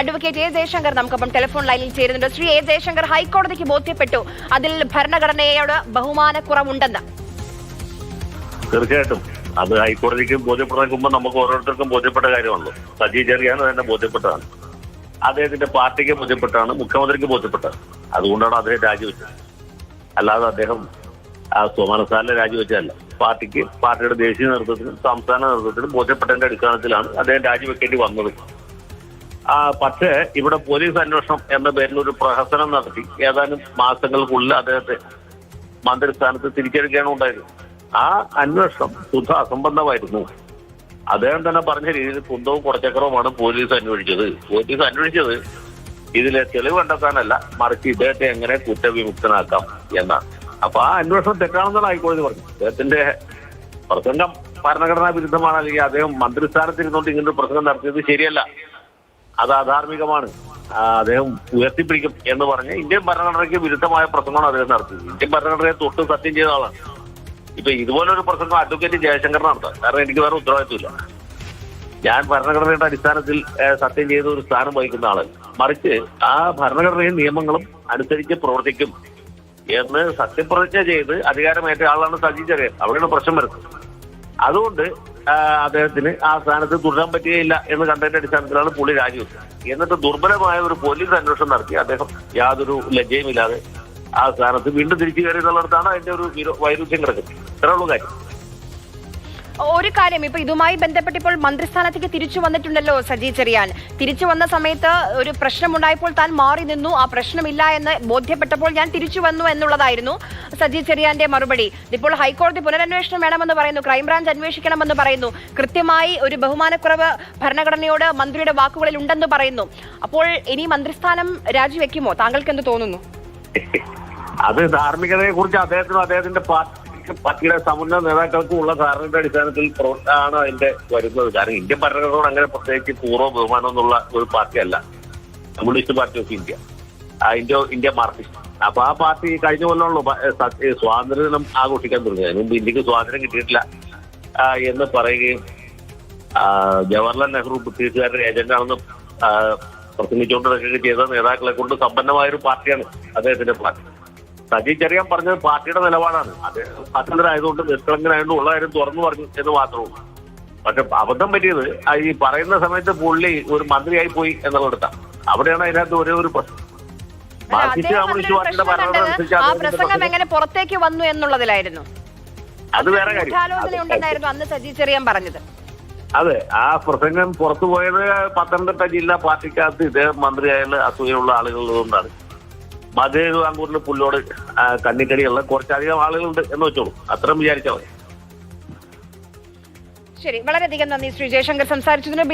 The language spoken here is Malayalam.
അഡ്വക്കേറ്റ് എ ജയശങ്കർ നമുക്കൊപ്പം ടെലിഫോൺ ലൈനിൽ ചേരുന്നുണ്ട്. ശ്രീ എ ജയശങ്കർ ഹൈക്കോടതിക്ക് ബോധ്യപ്പെട്ടു. അതിൽ ഭരണഘടനയോട് ബഹുമാനക്കുറവുണ്ടെന്ന്. തീർച്ചയായിട്ടും. അത് ഹൈക്കോടതിക്ക് ബോധ്യപ്പെടുന്നതിന് മുമ്പ് നമുക്ക് ഓരോരുത്തർക്കും ബോധ്യപ്പെട്ട കാര്യമാണല്ലോ. സജി ചെറിയാണ് തന്നെ ബോധ്യപ്പെട്ടതാണ്. അദ്ദേഹത്തിന്റെ പാർട്ടിക്ക് ബോധ്യപ്പെട്ടാണ് മുഖ്യമന്ത്രിക്ക് ബോധ്യപ്പെട്ടത് അതുകൊണ്ടാണ് അദ്ദേഹം രാജിവെച്ചത്. അല്ലാതെ അദ്ദേഹം ആ സോമാനസ്ഥാനിലെ രാജിവെച്ചതല്ല. പാർട്ടിക്ക് പാർട്ടിയുടെ ദേശീയ നേതൃത്വത്തിനും സംസ്ഥാന നേതൃത്വത്തിനും ബോധ്യപ്പെട്ടതിന്റെ അടിസ്ഥാനത്തിലാണ് അദ്ദേഹം രാജിവെക്കേണ്ടി വന്നത്. പക്ഷേ ഇവിടെ പോലീസ് അന്വേഷണം എന്ന പേരിൽ ഒരു പ്രഹസനം നടത്തി. ഏതാനും മാസങ്ങൾക്കുള്ളിൽ അദ്ദേഹത്തെ മന്ത്രിസ്ഥാനത്ത് തിരിച്ചെടുക്കുകയാണ് ഉണ്ടായത്. ആ അന്വേഷണം ശുദ്ധ അസംബന്ധമായിരുന്നു. അദ്ദേഹം തന്നെ പറഞ്ഞ രീതിയിൽ കുന്തവും കുറച്ചക്രവുമാണ് പോലീസ് അന്വേഷിച്ചത്. പോലീസ് അന്വേഷിച്ചത് ഇതിലെ തെളിവ് കണ്ടെത്താനല്ല മറിച്ച് ഇദ്ദേഹത്തെ എങ്ങനെ കുറ്റവിമുക്തനാക്കാം എന്നാണ്. അപ്പൊ ആ അന്വേഷണം തെറ്റാണെന്നാണ് ഹൈക്കോടതി പറഞ്ഞു അദ്ദേഹത്തിന്റെ പ്രസംഗം ഭരണഘടനാ വിരുദ്ധമാണ് അല്ലെങ്കിൽ അദ്ദേഹം മന്ത്രിസ്ഥാനത്തിരുന്നുകൊണ്ട് ഇങ്ങനൊരു പ്രസംഗം നടത്തിയത് ശരിയല്ല. അത് അധാർമികമാണ്. അദ്ദേഹം ഉയർത്തിപ്പിടിക്കും എന്ന് പറഞ്ഞ് ഇന്ത്യൻ ഭരണഘടനയ്ക്ക് വിരുദ്ധമായ പ്രസംഗമാണ് അദ്ദേഹം നടത്തിയത്. ഇന്ത്യൻ ഭരണഘടനയെ തൊട്ട് സത്യം ചെയ്ത ആളാണ്. ഇപ്പൊ ഇതുപോലൊരു പ്രസംഗം അഡ്വക്കേറ്റ് ജയശങ്കർ നടത്താം. കാരണം എനിക്ക് വേറെ ഉത്തരവാദിത്വമില്ല. ഞാൻ ഭരണഘടനയുടെ അടിസ്ഥാനത്തിൽ സത്യം ചെയ്ത ഒരു സ്ഥാനം വഹിക്കുന്ന ആളല്ല. മറിച്ച് ആ ഭരണഘടനയും നിയമങ്ങളും അനുസരിച്ച് പ്രവർത്തിക്കും എന്ന് സത്യപ്രതിജ്ഞ ചെയ്ത് അധികാരമേറ്റ ആളാണ് സജി ചെറിയൻ. അവിടെയാണ് പ്രശ്നം വരുന്നത്. അതുകൊണ്ട് അദ്ദേഹത്തിന് ആ സ്ഥാനത്ത് തുടരാൻ പറ്റുകയില്ല എന്ന് കണ്ടതിന്റെ അടിസ്ഥാനത്തിലാണ് പുള്ളി രാജിവെച്ചത്. എന്നിട്ട് ദുർബലമായ ഒരു പോലീസ് അന്വേഷണം നടത്തി. അദ്ദേഹം യാതൊരു ലജ്ജയുമില്ലാതെ ആ സ്ഥാനത്ത് വീണ്ടും തിരിച്ചു കയറി എന്നുള്ളിടത്താണ് അതിന്റെ ഒരു വിരോ- വൈരുദ്ധ്യം കിടക്കുന്നത്. ഇത്രയുള്ള കാര്യം. ഒരു കാര്യം ഇപ്പൊ ഇതുമായി ബന്ധപ്പെട്ട് ഇപ്പോൾ മന്ത്രിസ്ഥാനത്തേക്ക് തിരിച്ചു വന്നിട്ടുണ്ടല്ലോ സജി ചെറിയാൻ. തിരിച്ചു വന്ന സമയത്ത് ഒരു പ്രശ്നമുണ്ടായപ്പോൾ താൻ മാറി നിന്നു. ആ പ്രശ്നമില്ല എന്ന് ബോധ്യപ്പെട്ടപ്പോൾ ഞാൻ തിരിച്ചു വന്നു എന്നുള്ളതായിരുന്നു സജി ചെറിയാന്റെ മറുപടി. ഇപ്പോൾ ഹൈക്കോടതി പുനരന്വേഷണം വേണമെന്ന് പറയുന്നു. ക്രൈംബ്രാഞ്ച് അന്വേഷിക്കണമെന്ന് പറയുന്നു. കൃത്യമായി ഒരു ബഹുമാനക്കുറവ് ഭരണഘടനയോട് മന്ത്രിയുടെ വാക്കുകളിൽ ഉണ്ടെന്ന് പറയുന്നു. അപ്പോൾ ഇനി മന്ത്രിസ്ഥാനം രാജിവെക്കുമോ? താങ്കൾക്ക് എന്ത് തോന്നുന്നു? അത് ധാർമ്മികതയെ കുറിച്ച് അദ്ദേഹത്തിനും അദ്ദേഹത്തിന്റെ പാർട്ടി പാർട്ടിയുടെ സമുന്ന നേതാക്കൾക്കും ഉള്ള ധാരണയുടെ അടിസ്ഥാനത്തിൽ ആണ് അതിന്റെ വരുന്നത്. കാരണം ഇന്ത്യൻ ഭരണഘടനയോട് അങ്ങനെ പ്രത്യേകിച്ച് പൂർവ ബഹുമാനം എന്നുള്ള ഒരു പാർട്ടിയല്ല. Communist Party of India. India India Marxist. അപ്പൊ ആ പാർട്ടി കഴിഞ്ഞ കൊല്ലമുള്ളൂ പ- ഏ, സ- ഏ, സ്വാതന്ത്ര്യദിനം ആഘോഷിക്കാൻ തുടങ്ങി അതിന് മുമ്പ് ഇന്ത്യയ്ക്ക് സ്വാതന്ത്ര്യം കിട്ടിയിട്ടില്ല. എന്ന് പറയുകയും ജവഹർലാൽ നെഹ്റു ബ്രിട്ടീഷുകാരുടെ ഏജന്റാണെന്ന് ആ, പ്രസംഗിച്ചുകൊണ്ടിരിക്കുകയും ചെയ്ത നേതാക്കളെ കൊണ്ട് സമ്പന്നമായ ഒരു പാർട്ടിയാണ് അദ്ദേഹത്തിന്റെ പാർട്ടി. സജി ചെറിയാൻ പറഞ്ഞത് പാർട്ടിയുടെ നിലപാടാണ്. അദ്ദേഹം സ്വാതന്ത്ര്യമായതുകൊണ്ട് നിഷ്കളങ്കനായതുകൊണ്ട് ഉള്ള കാര്യം തുറന്നു പറഞ്ഞു എന്ന് മാത്രമാണ് പക്ഷെ അബദ്ധം പറ്റിയത് ഈ പറയുന്ന സമയത്ത് പുള്ളി ഒരു മന്ത്രിയായി പോയി എന്നുള്ളിടത്താണ് അവിടെയാണ് അതിനകത്ത് ഒരേ ഒരു പ്രശ്നം. ആ പ്രസംഗം എങ്ങനെ പുറത്തേക്ക് വന്നു എന്നുള്ളതിലായിരുന്നു. അത് വേറെ കാര്യം. അത് അന്ന് സജി ചെറിയാൻ പറഞ്ഞത്. അതെ ആ പ്രസംഗം പുറത്തു പോയത് പത്തനംതിട്ട ജില്ലാ പാർട്ടിക്കകത്ത് ഇദ്ദേഹം മന്ത്രിയായുള്ള അസൂയുള്ള ആളുകളുള്ളതുകൊണ്ടാണ് മധുരൂരിൽ പുല്ലോട് ആ, കന്നിക്കടിയുള്ള കുറച്ചധികം ആളുകളുണ്ട് എന്ന് വെച്ചോളൂ. അത്രയും വിചാരിച്ചാൽ മതി. ശരി വളരെയധികം നന്ദി ശ്രീ ജയശങ്കർ. സംസാരിച്ചതിന്